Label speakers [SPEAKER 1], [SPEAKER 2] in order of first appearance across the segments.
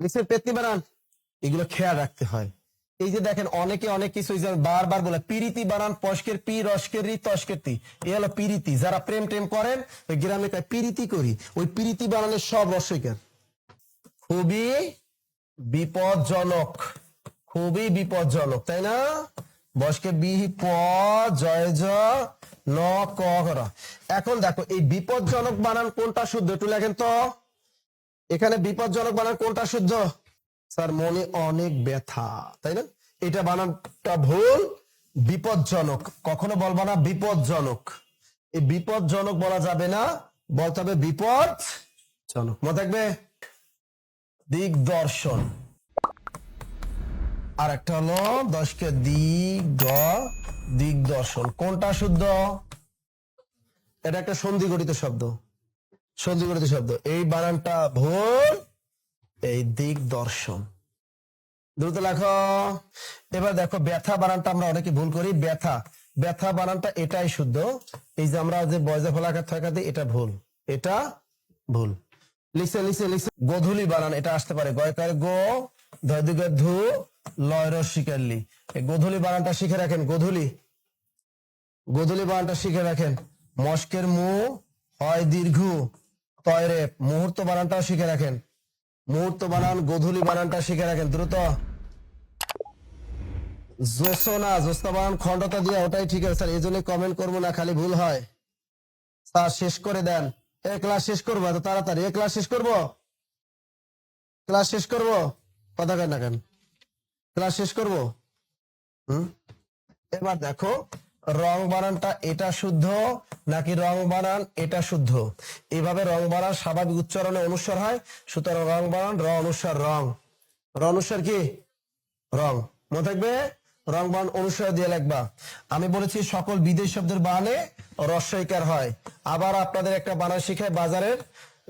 [SPEAKER 1] লিখছেন পেতনি বানান, এগুলো খেয়াল রাখতে হয়। এই যে দেখেন, অনেকে অনেক কিছু বারবার বলে, পিরিতি বানান, পশকের পি, রসকের রি তস্কের তি। এ হলো পিরিতি। যারা প্রেম টেম করেন, ওই গ্রামে পিরিতি করি। ওই পিরিতি বানানের সব রসইকার খুবই বিপজ্জনক। খুবই বিপজ্জনক, তাই না? বসকে বি, প জয় জ এখন দেখো, এই বিপজ্জনক বানান কোনটা শুদ্ধ, একটু লেখেন তো। এখানে বিপজ্জনক বানান কোনটা শুদ্ধ স্যার, মনে অনেক ব্যথা, তাই না? এটা বানানটা ভুল, বিপজ্জনক। কখনো বলব না বিপজ্জনক। এই বিপজ্জনক বলা যাবে না, বলতে হবে বিপজ্জনক। মনে থাকবে? দিগদর্শন। আর একটা হলো দশকে দিগ, দিগদর্শন। কোনটা শুদ্ধ? এটা একটা সন্ধি গঠিত শব্দ। সন্ধি গঠিত শব্দ। এই বানানটা ভুল। এই দিগদর্শন দ্রুত লেখো। এবার দেখো, ব্যথা বানানটা আমরা অনেকে ভুল করি। ব্যথা। ব্যথা বানানটা এটাই শুদ্ধ। এই যে আমরা যে বয়জা ফলাকার দিই, এটা ভুল। এটা ভুল। লিখছে লিখছে লিখছে, গোধূলি বানান, এটা আসতে পারে। গয়কার গো, ধয় ধু, লয় রসিকারলি এই গোধূলি বানানটা শিখে রাখেন, গোধূলি। গোধূলি বানানটা শিখে রাখেন। মস্কের মু হয় দীর্ঘ। তয়রে, মুহূর্ত বানানটাও শিখে রাখেন। মুহূর্ত বানান, গোধূলি বানানটা শিখে রাখেন, দ্রুত। জোসনা বানান, খণ্ডতা দিয়ে, ওটাই ঠিক আছে, স্যার এই জন্য কমেন্ট করব না, খালি ভুল হয়। স্যার, শেষ করে দেন। এ ক্লাস শেষ করব, এত তাড়াতাড়ি। এ ক্লাস শেষ করব? ক্লাস শেষ করব? কথা কেন না কেন? ক্লাস শেষ করব? এবার দেখো রং বানানটা এটা শুদ্ধ নাকি রং বানান এটা শুদ্ধ? এভাবে রং বানান স্বাভাবিক উচ্চারণে অনুস্বার হয়, সুতরাং রং বানান র অনুসার রং। র অনুসার কি? রং। মনে থাকবে? রং বান অনুসার দিয়ে লিখবা। আমি বলেছি সকল বিদেশ শব্দের বানানে রস্বইকার হয়। আবার আপনাদের একটা বানান শিখায় বাজারের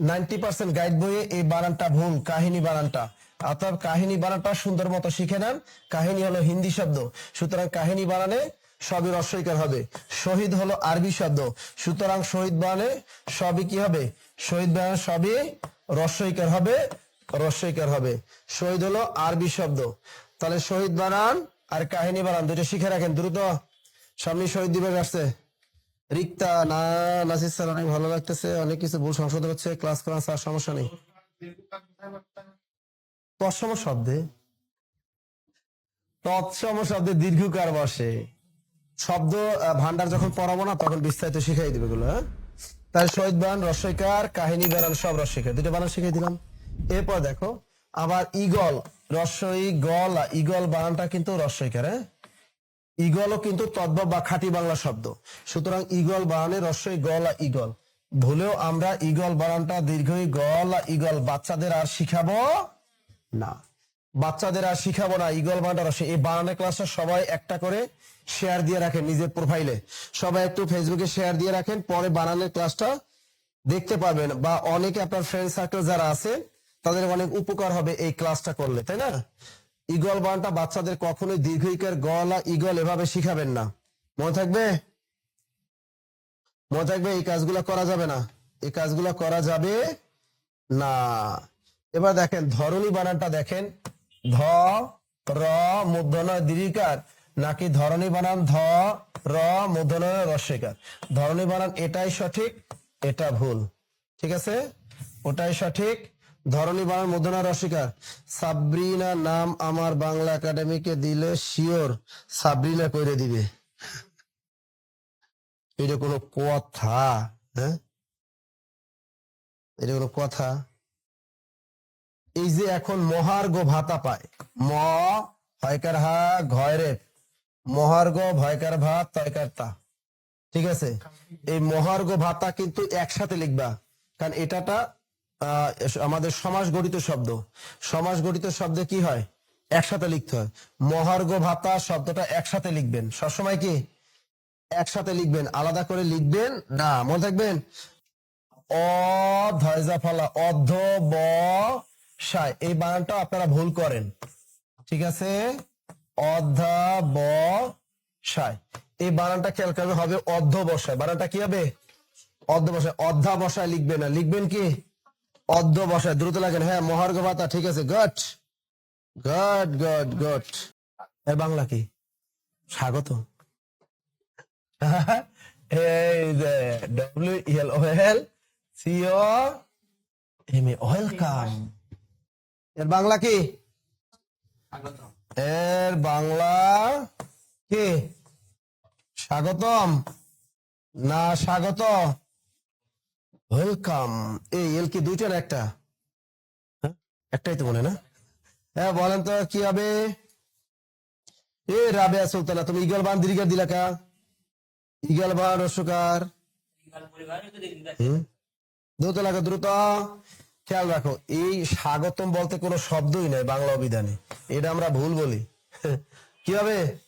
[SPEAKER 1] নাইনটি পার্সেন্ট গাইড বইয়ে এই বানানটা ভুল, কাহিনী বানানটা। অর্থাৎ কাহিনী বানানটা সুন্দর মতো শিখে নেন। কাহিনী হলো হিন্দি শব্দ। সুতরাং কাহিনী বানানে সবই রস্বইকার হবে। শহীদ হলো আরবি শব্দ। সুতরাং শহীদ বানানে সবই কি হবে? শহীদ বানানে সবই রস্বইকার হবে রস্বইকার হবে। শহীদ হলো আরবি শব্দ। তাহলে শহীদ বানান আর কাহিনী বানান দুটো শিখে রাখেন দ্রুত। সামনে শহীদ দিবস আসছে। রিক্তা, না, নাসির স্যার, অনেক ভালো লাগতেছে, অনেক কিছু ভুল সংশোধন হচ্ছে, ক্লাস করার স্যার, সমস্যা নেই। তৎসম শব্দে তৎসম শব্দে দীর্ঘকার বসে। শব্দ ভান্ডার যখন পড়াবো না, তখন বিস্তারিত শিখাই দিবে গুলো হ্যাঁ? তাই শহীদ বানান রস্বইকার কাহিনী বানান সব রস্বইকার দুটো বানান শিখাই দিলাম। এরপর দেখো, আবার ইগল রস্বই গল ইগল বানানটা কিন্তু রস্বইকার হ্যাঁ? ইগলও কিন্তু তদ্ভব বা খাঁটি বাংলা শব্দ। সুতরাং ইগল বানানে রস্বই গল ইগল ভুলেও আমরা ইগল বানানটা দীর্ঘই গল ইগল বাচ্চাদের আর শিখাবো না। বাচ্চাদের আর শিখাবো না ইগল বানানটা রস্বই এই বানানের ক্লাসটা সবাই একটা করে শেয়ার দিয়ে রাখেন নিজের প্রোফাইলে সবাই একটু ফেসবুকে শেয়ার দিয়ে রাখেন, পরে বানানের ক্লাসটা দেখতে পাবেন বা অনেকে আপনার ফ্রেন্ড সার্কেল যারা আছে, তাদের অনেক উপকার হবে এই ক্লাসটা করলে, তাই না? ইগল বানটা বাচ্চাদের কখনোই দীর্ঘিকার গলা ইগল এভাবে শিখাবেন না। মনে থাকবে? মনে থাকবে এই কাজগুলো করা যাবে না। এই কাজগুলো করা যাবে না। এবার দেখেন ধরনী বানানটা দেখেন। ধ নাকি ধরনী বানান ধ, র মূর্ধনয় রস্বইকার ধরনী বানান এটাই সঠিক, এটা ভুল। ঠিক আছে? ওটাই সঠিক। ধরনী বানান মূর্ধনয় রস্বইকার সাবরিনা নাম আমার বাংলা একাডেমিকে দিলে শিওর সাবরিনা করে দিবে। এটা কোনো কথা হ্যাঁ? এটা কোনো কথা। এই যে এখন মহার্ঘ ভাতা পায়। ম হয়কার হা ঘয়রে মহার্ঘ, ভয়কার ভাত, তয়কার তা। ঠিক আছে? এই মহার্ঘ ভাতা কিন্তু একসাথে লিখবা। কারণ এটাটা আমাদের সমাস গঠিত শব্দ। সমাস গঠিত শব্দে কি হয়? একসাথে লিখতে হয়। মহার্ঘ ভাতা শব্দটা একসাথে লিখবেন। সবসময় কি? একসাথে লিখবেন। আলাদা করে লিখবেন না। মনে থাকবেন? অ ধয়জা ফলা অর্ধ ব সায় এই বানানটা আপনারা ভুল করেন। ঠিক আছে? অধ্যা ব সায় এই বানানটা খেয়াল করবে হবে অর্ধ বসায় বানানটা কি হবে? অর্ধ বসায় অধ্যা বসায় লিখবে না। লিখবেন কি? অর্ধ বসায় দ্রুত লাগেন। হ্যাঁ মহার্ঘ ভাতা। ঠিক আছে, গট। Goat goat goat. এর বাংলা কি? স্বাগত W L O L C O M welcome এর বাংলা কি? এর বাংলা কি? স্বাগতম? না স্বাগত। ওয়েলকাম এই এল কি দুইটা না একটা? হ্যাঁ? একটাই তো মনে না? হ্যাঁ বলেন তো কি হবে? এ রাবেয়া সুলতানা তুমি ইগল বান দীর্ঘ দিলা কা? ইগল বান রসুকার? দ্রুত লাগো দ্রুত। খেয়াল রাখো, এই স্বাগতম বলতে কোনো শব্দই নাই বাংলা অভিধানে। এটা আমরা ভুল বলি। কি হবে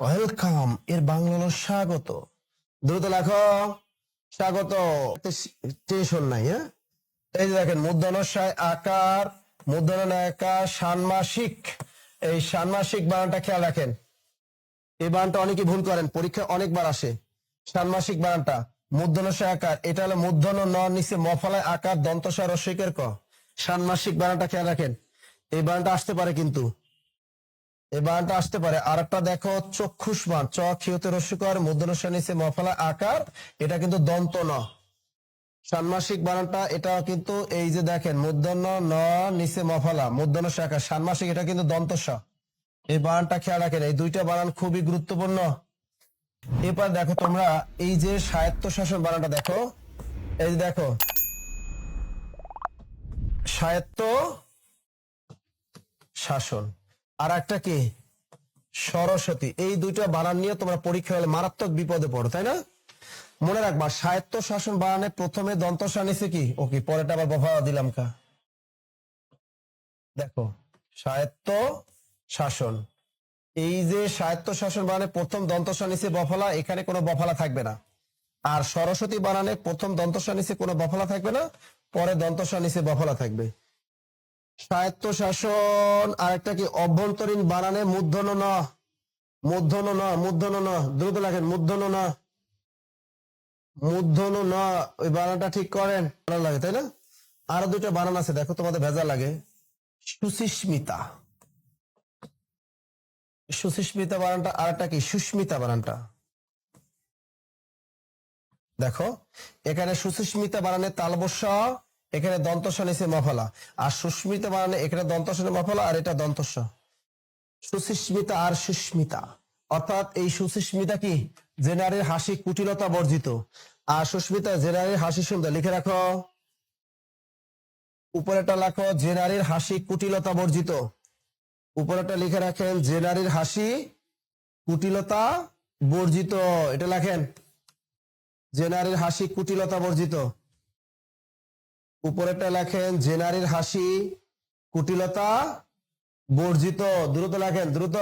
[SPEAKER 1] ওয়েলকাম, এর বাংলা হলো স্বাগত। দ্রুত লেখো। স্বাগত। টেনশন নাই হ্যাঁ? এই যে দেখেন মুদ্রণশায় আকার মুদ্রণ আকার, ষান্মাসিক। এই ষান্মাসিক বানানটা খেয়াল রাখেন। এই বানানটা অনেকে ভুল করেন পরীক্ষা অনেকবার আসে। ষান্মাসিক বানানটা। মুদ্রণশায় আকার, এটা হলো মূর্ধন্য ন, নিচে মফলায় আকার দন্তসা রসিকের ক। ষান্মাসিক বানানটা খেয়াল রাখেন। এই বানানটা আসতে পারে কিন্তু। এই বানানটা আসতে পারে। আর একটা দেখো, চক্ষুষ বান, চ, ক্ষিয়তে রস্যকর মুদ্রণশা নিচে মফলা আকার, এটা কিন্তু দন্ত ন। ষান্মাসিক বানানটা এটা কিন্তু এই যে দেখেন, মূর্ধন্য ন, নিচে মফলা, মূর্ধন্য শাখা ষান্মাসিক, এটা কিন্তু দন্তস্ব এই বানানটা খেয়াল রাখেন, এই দুইটা বানান খুবই গুরুত্বপূর্ণ। এবার দেখো তোমরা এই যে স্বায়ত্ত শাসন বানানটা দেখো। এই যে দেখো। স্বায়ত্ত শাসন আর একটা কি? সরস্বতী। এই দুইটা বানান নিয়ে তোমরা পরীক্ষা হলে মারাত্মক বিপদে পড়ো, তাই না? মনে রাখবা স্বায়ত্ত শাসন বানানে প্রথমে দন্তসা নিছে কি? ওকে পরেটা আবার বফা দিলাম কা? দেখো স্বায়ত্ত শাসন এই যে সাহিত্য শাসন বানানে প্রথম দন্তসা নিচে বফলা, এখানে কোনো বফলা থাকবে না। আর সরস্বতী বানানে প্রথম দন্তসা নিচে কোনো বফলা থাকবে না, পরে দন্তসা নিচে বফলা থাকবে। সাহিত্য শাসন আর একটা কি? অভ্যন্তরীণ বানানে মূর্ধন ন। মূর্ধন ন মূর্ধন ন। দ্রুত লাগেন মূর্ধন না। মূর্ধন ন, ওই বানানটা ঠিক করেন। লাগে, তাই না? আরও দুইটা বানান আছে, দেখো তোমাদের ভেজা লাগে। সুশিস্মিতা সুশিস্মিতা বানানটা আর একটা কি? সুস্মিতা বানানটা। দেখো, এখানে সুশিস্মিতা বানানে তালবস্য, এখানে দন্তস্ব নিচে মফলা। আর সুস্মিতা বানানে এখানে দন্তস্ব মফলা, আর এটা দন্তস্ব সুশিস্মিতা আর সুস্মিতা। অর্থাৎ এই সুশিস্মিতা কি? যে নারীর হাসি কুটিলতা বর্জিত। আর সুস্মিতা যে নারীর হাসি সুন্দর। লিখে রাখো। উপরেটা লেখো যে নারীর হাসি কুটিলতা বর্জিত। উপরেটা লিখে রাখেন যে নারীর হাসি, কুটিলতা বর্জিত, এটা লেখেন। যে নারীর হাসি, কুটিলতা বর্জিত। উপরেটা লেখেন যে নারীর হাসি, কুটিলতা বর্জিত। দ্রুত লেখেন, দ্রুত।